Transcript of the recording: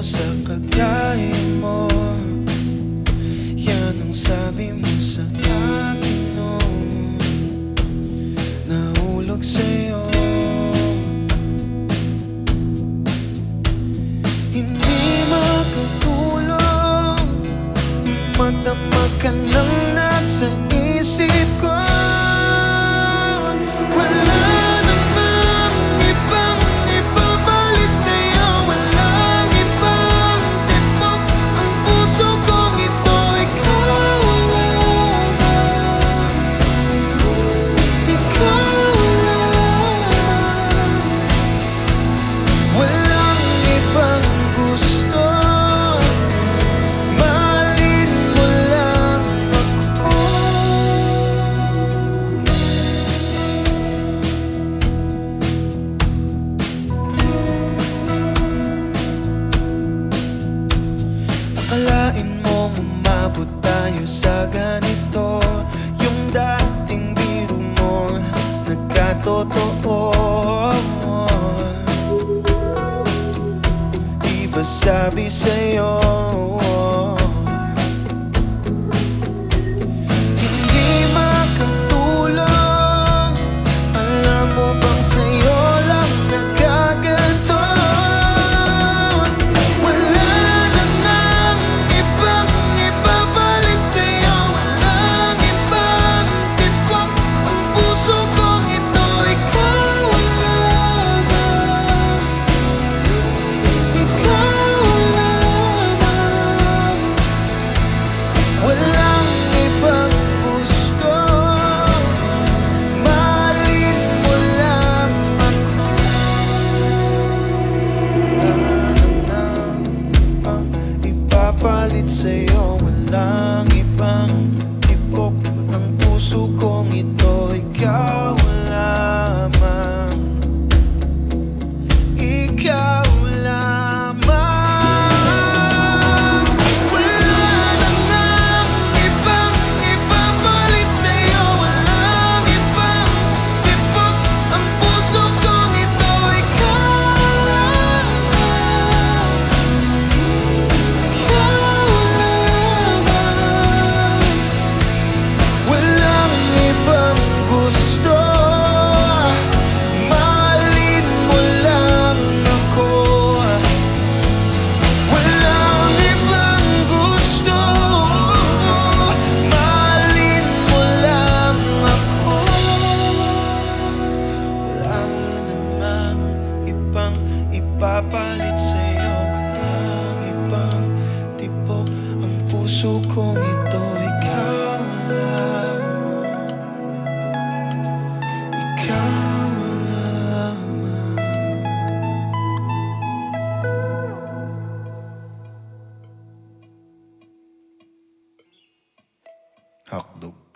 sa kagaya mo. Yan ang sabi mo sa akin noon. Nahulog sa'yo. Hindi makatulog. Madama ka nang nasa isip ko. masabi sa'yo? Kapalit sa'yo walang ibang tibok Ang puso kong ito ikaw lamang. Ikaw lamang. Hakdog